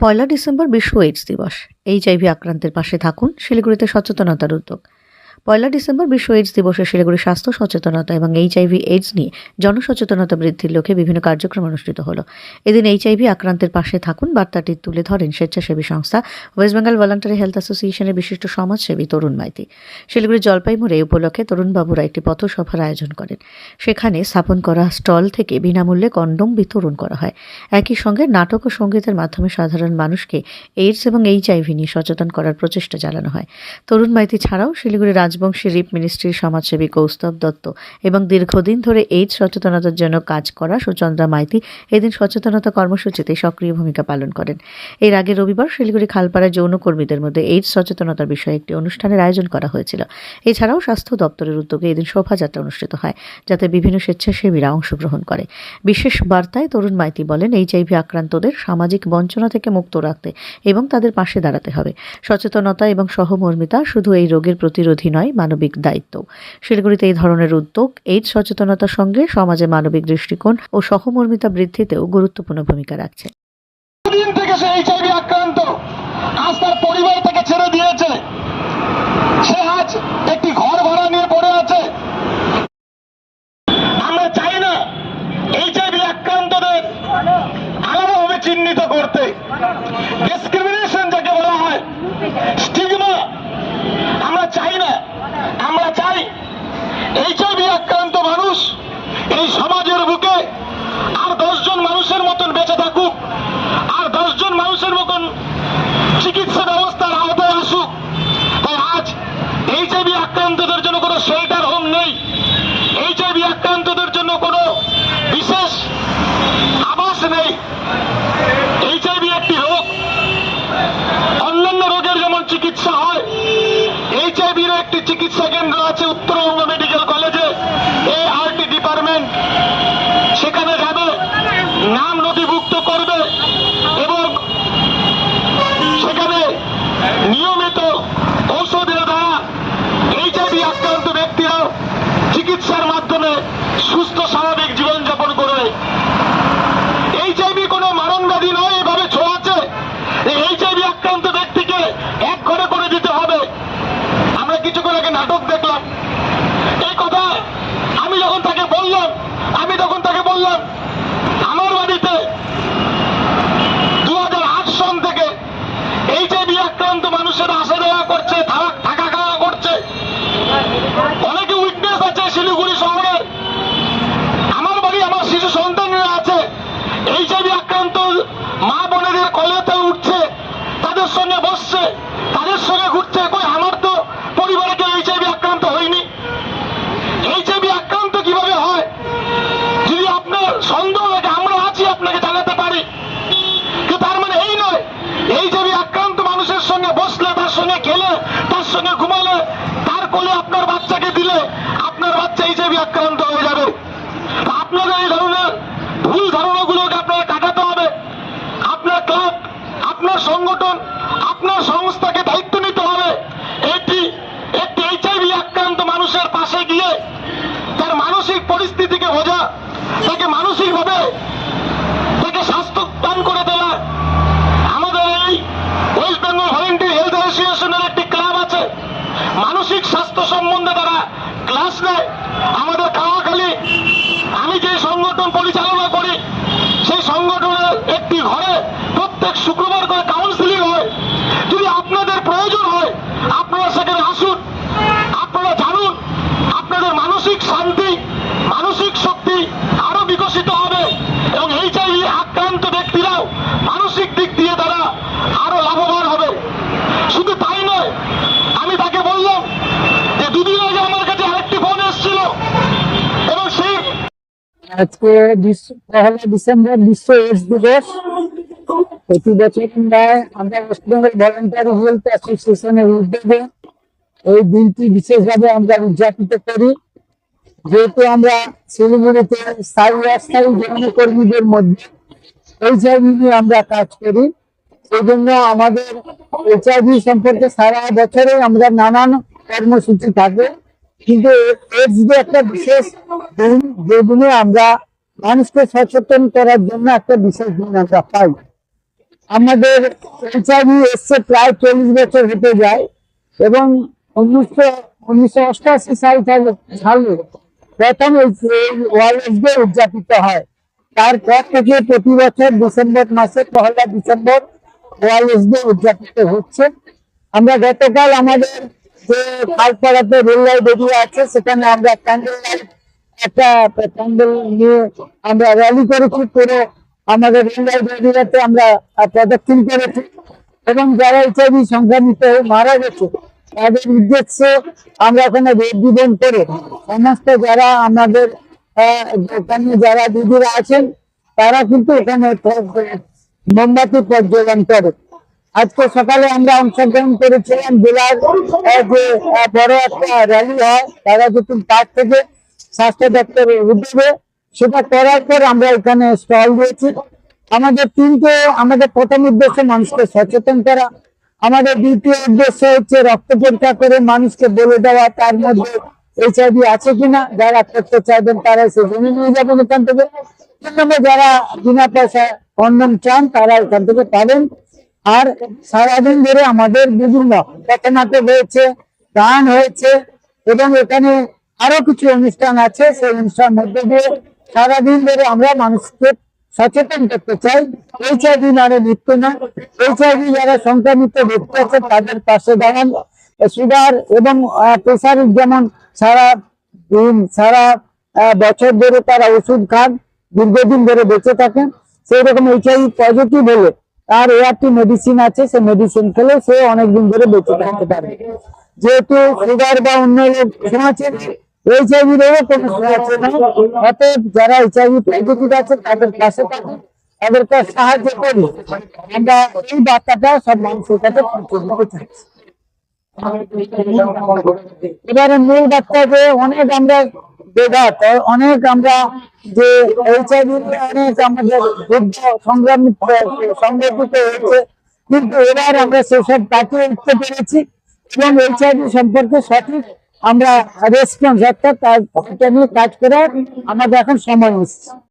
পয়লা December বিশ্ব AIDS দিবস। HIV আক্রান্তের পাশে থাকুন শিলিগুড়িতে সচেতনতার উদ্যোগ। পয়লা ডিসেম্বর বিশ্ব এইডস দিবসে শিলিগুড়ি স্বাস্থ্য সচেতনতা এবং এইচআইভি এইডস নিয়ে জনসচেতনতা বৃদ্ধির লক্ষ্যে বিভিন্ন কার্যক্রম অনুষ্ঠিত হলো। এদিন এইচআইভি আক্রান্তের পাশে থাকুন বার্তাটি তুলে ধরেন স্বেচ্ছাসেবী সংস্থা ওয়েস্ট বেঙ্গল ভলান্টারি হেলথ অ্যাসোসিয়েশনের বিশিষ্ট সমাজসেবী তরুণ মাইতি। শিলিগুড়ি জলপাই মোড়ে এই উপলক্ষে তরুণবাবুরা একটি পথসভার আয়োজন করেন। সেখানে স্থাপন করা স্টল থেকে বিনামূল্যে কন্ডোম বিতরণ করা হয়। একই সঙ্গে নাটক ও সঙ্গীতের মাধ্যমে সাধারণ মানুষকে এইডস এবং এইচআইভি নিয়ে সচেতন করার প্রচেষ্টা চালানো হয়। তরুণ মাইতি ছাড়াও শিলিগুড়ি রাজবংশী রিপ মিনিস্ট্রির সমাজসেবী কৌস্তব দত্ত এবং দীর্ঘদিন ধরে এইডস সচেতনতার জন্য কাজ করা সুচন্দ্রা মাইতি এদিন সচেতনতা কর্মসূচিতে সক্রিয় ভূমিকা পালন করেন। এর আগে রবিবার শিলিগুড়ি খালপাড়ায় যৌনকর্মীদের মধ্যে এইডস সচেতনতার বিষয়ে একটি অনুষ্ঠানের আয়োজন করা হয়েছিল। এছাড়াও স্বাস্থ্য দপ্তরের উদ্যোগে এদিন শোভাযাত্রা অনুষ্ঠিত হয়, যাতে বিভিন্ন স্বেচ্ছাসেবীরা অংশগ্রহণ করে। বিশেষ বার্তায় তরুণ মাইতি বলেন, এইচআইভি আক্রান্তদের সামাজিক বঞ্চনা থেকে মুক্ত রাখতে এবং তাদের পাশে দাঁড়াতে হবে। সচেতনতা এবং সহমর্মিতা শুধু এই রোগের প্রতিরোধী নয় মানবিক দায়িত্ব। শিলিগুড়িতে এই ধরনের উদ্যোগ এইডস সচেতনতার সঙ্গে সমাজে মানবিক দৃষ্টিকোণ ও সহমর্মিতা বৃদ্ধিতেও গুরুত্বপূর্ণ ভূমিকা রাখছে। নিয়ে চিহ্নিত করতে ডিসক্রিমিনেশন যাকে বলা হয় স্টিগমা আমরা চাই না আমরা চাই এইচআইভি আক্রান্ত মানুষ, এই সমাজের বুকে আর দশজন মানুষের মতন বেঁচে থাকুক, আর দশজন মানুষের মতন চিকিৎসা ব্যবস্থার আওতায় আসুক। তাই আজ এইচআইভি আক্রান্তদের জন্য কোনো শেল্টার হোম নেই। এইচআইভি আক্রান্তদের জন্য কোনো বিশেষ আবাস নেই। এইচআইভি একটি রোগ। অন্যান্য রোগের যেমন চিকিৎসা হয় এইচআইভির একটি চিকিৎসা কেন্দ্র আছে উত্তরবঙ্গ চিকিৎসার মাধ্যমে সুস্থ, স্বাভাবিক জীবনযাপন করবে এইচআইভি কোনো মারণ ব্যাধি নয়, এভাবে ছোঁয়াছে এই এইচআইভি আক্রান্ত ব্যক্তিকে এক ঘরে করে দিতে হবে। আমরা কিছুক্ষণ আগে নাটক দেখলাম। এই কথা আমি যখন তাকে বললাম, আমি তখন তাকে বললাম, আমার বাড়িতে দু সন থেকে এইচআইভি আক্রান্ত মানুষের আসা যাওয়া করছে থাকা থাকা খাওয়া করছে অনেকে উইটনেস আছে শিলিগুড়ি শহরের আমার বাড়ি আমার শিশু সন্তানরা আছে এইচআইভি আক্রান্ত মা বোনেদের কলেতে উঠছে বসছে তাদের সঙ্গে ঘুরছে কই আমার তো পরিবারে কেউ এইচআইভি আক্রান্ত হয়নি। এইচআইভি আক্রান্ত কীভাবে হয়? যদি আপনার সন্দেহ লাগে আমরা আছি আপনাকে জানাতে পারি। তার মানে এই নয় এইচআইভি আক্রান্ত মানুষের সঙ্গে বসলে, তার সঙ্গে খেলে, তার সঙ্গে ঘুমালে, তার কোলে আপনার বাচ্চাকে দিলে, আপনার বাচ্চা এইচআইভি আক্রান্ত হয়ে যাবে। আপনাদের এই ধরনের ভুল ধারণাগুলোকে আপনারা কাটাতে হবে আপনার ক্লাব আপনার সংগঠন আপনার সংস্থাকে দায়িত্ব নিতে হবে। এটি একটি এইচআইভি আক্রান্ত মানুষের পাশে গিয়ে তার মানসিক পরিস্থিতিকে বোঝা, তাকে মানসিকভাবে তাকে স্বাস্থ্য দান করে দেওয়া আমাদের এই ওয়েস্ট বেঙ্গল ভলেন্টিয়ার হেলথ অ্যাসোসিয়েশনের একটি ক্লাব আছে। মানসিক স্বাস্থ্য সম্বন্ধে তারা ক্লাস নেয়। আমাদের কাওয়াখালী আমি যে সংগঠন পরিচালনা করি, সেই সংগঠনের একটি ঘরে প্রত্যেক শুক্রবার করে কাউন্সিলিং হয় যদি আপনাদের প্রয়োজন হয় আপনারা সেখানে আসুন আপনারা জানুন আপনাদের মানসিক শান্তি মানসিক শক্তি আরও বিকশিত হবে এবং এইচআইভি আক্রান্ত ব্যক্তিরাও মানসিক দিক দিয়ে তারা আরও লাভবান হবে শুধু তাই নয় আমি তাকে বললাম যে দুদিন আগে আমার কাছে আরেকটি ফোন এসেছিল এবং সেই আজকে পহেলা ডিসেম্বর বিশ্ব এইডস দিবস। প্রতি বছর আমরা হেলথ অ্যাসোসিয়েশনের উদ্যোগে এই দিনটি বিশেষভাবে আমরা উদযাপিত করি। যেহেতু আমরা শিলিগুড়িতে স্থায়ী অস্থায়ী জনকর্মীদের মধ্যে এইচআইভি নিয়ে আমরা কাজ করি সেই জন্য আমাদের এইচআইভি সম্পর্কে সারা বছরে আমরা নানান কর্মসূচি থাকে। কিন্তু এইডস যে একটা বিশেষ দিন দিনে আমরা মানুষকে সচেতন করার জন্য একটা বিশেষ দিন আমরা পাই। আমাদের এইচআইভি এসছে প্রায় চল্লিশ বছর হতে যায় এবং উনিশশো উনিশশো অষ্টআশি সাল সালে প্রথম ওয়ার্ল্ড ডে উদযাপিত হয়। তারপর থেকে প্রতি বছর ডিসেম্বর মাসে পহেলা ডিসেম্বর ওয়ার্ল্ড ডে উদযাপিত হচ্ছে। আমরা গতকাল আমাদের যে খালপাড়াতে রেল লাইট আছে, সেখানে আমরা ক্যান্ডেল একটা প্যান্ডেল নিয়ে আমরা র্যালি করেছি। পুরো আমাদের রেল লাইট আমরা প্রদক্ষিণ করেছি। এবং যারা সংক্রমিত হয়ে মারা গেছে, তাদের উদ্দেশ্যে আমরা ওখানে রেড করে সমস্ত যারা আমাদের যারা দিদিরা আছেন, তারা কিন্তু এখানে মোমবাতি প্রজ্বলন করে। আজকে সকালে আমরা অংশগ্রহণ করেছিলাম জেলার যে বড় একটা র্যালি হয় তারা যখন পার্ক থেকে স্বাস্থ্য দপ্তরের উদ্যোগে। সেটা করার পর আমরা এখানে স্টল দিয়েছি আমাদের তিনটে, আমাদের প্রথম উদ্দেশ্য মানুষকে সচেতন করা। আমাদের দ্বিতীয় উদ্দেশ্য হচ্ছে রক্ত পরীক্ষা করে মানুষকে বলে দেওয়া, তার মধ্যে এইচআইভি আছে কিনা, যারা করতে চাইবেন তারা সে জেনে নিয়ে যাবেন এখান থেকে। যারা বিনা পয়সা কন্ডম চান, তারা এখান থেকে পাবেন। আর সারাদিন ধরে আমাদের বিভিন্ন পথনাটক হয়েছে, গান হয়েছে, এবং এখানে আরও কিছু অনুষ্ঠান আছে। সেই অনুষ্ঠান মধ্যে দিয়ে সারাদিন ধরে আমরা মানুষকে সচেতন করতে চাই। এইচআইভি নারে মৃত্যু না এইচআইভি যারা সংক্রামিত ব্যক্তি আছে তাদের পাশে দাঁড়ান। সুগার এবং প্রেসার যেমন সারা দিন, সারা বছর ধরে তারা ওষুধ খান, দীর্ঘদিন ধরে বেঁচে থাকেন সেই রকম এইচআইভি পজিটিভ হলে তার একটি মেডিসিন আছে সে মেডিসিন খেলে সে অনেকদিন ধরে বেঁচে থাকতে পারবে যেহেতু সুগার বা অন্য আছে সাহায্য করি আমরা এই বার্তাটা সব মানুষের কাছে পৌঁছে দিতে চাইছি এবারে মূল যে অনেক আমরা বেঘাত অনেক আমরা যে এইচআইভি অনেক আমাদের যুদ্ধ সংগ্রামিত সংগঠিত হয়েছে। কিন্তু এবার আমরা সেসব কাটিয়ে উঠতে পেরেছি এবং এইচআইভি সম্পর্কে সঠিক আমরা রেসপন্স অর্থাৎ তার নিয়ে কাজ করার আমাদের এখন সময় এসছে